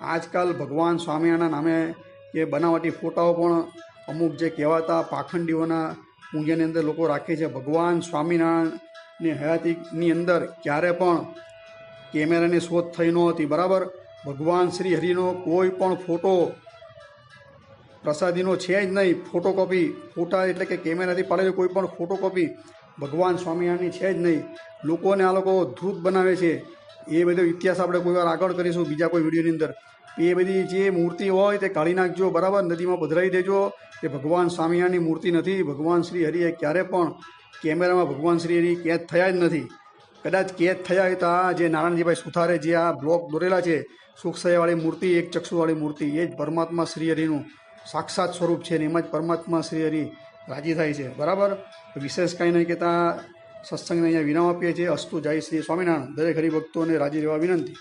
આજકાલ ભગવાન સ્વામિનારાયણના નામે કે બનાવટી ફોટાઓ પણ અમુક જે કહેવાતા પાખંડીઓના પૂજાની અંદર લોકો રાખે છે. ભગવાન સ્વામિનારાયણની હયાતીની અંદર ક્યારે પણ કેમેરાની શોધ થઈ નહોતી બરાબર? ભગવાન શ્રી હરિનો કોઈ પણ ફોટો પ્રસાદીનો છે જ નહીં. ફોટોકોપી, ફોટા એટલે કે કેમેરાથી પાડેલી કોઈ પણ ફોટોકોપી ભગવાન સ્વામિનારાયણની છે જ નહીં. લોકોને આ લોકો ધૂત બનાવે છે. એ બધો ઇતિહાસ આપણે કોઈ વાર આગળ કરીશું બીજા કોઈ વિડીયોની અંદર. એ બધી જે મૂર્તિ હોય તે કાઢી નાખજો, બરાબર? નદીમાં પધરાવી દેજો. એ ભગવાન સ્વામિનારાયણની મૂર્તિ નથી. ભગવાન શ્રી હરિએ ક્યારે પણ કેમેરામાં ભગવાન શ્રી હરિ કેદ થયા જ નથી. કદાચ કેદ થયા હોય તો આ જે નારાયણજીભાઈ સુથારે જે આ બ્લોક દોરેલા છે, સુખસયાવાળી મૂર્તિ, એક ચક્ષુવાળી મૂર્તિ, એ જ પરમાત્મા શ્રી હરિનું સાક્ષાત સ્વરૂપ છે ને એમાં જ પરમાત્મા શ્રી હરિ રાજી થાય છે. બરાબર? વિશેષ કાંઈ નહીં કહેતા સત્સંગને અહીંયા વિરામ આપીએ છીએ. અસ્તુ જય શ્રી સ્વામિનારાયણ. દરેક હરિભક્તોને રાજી રહેવા વિનંતી.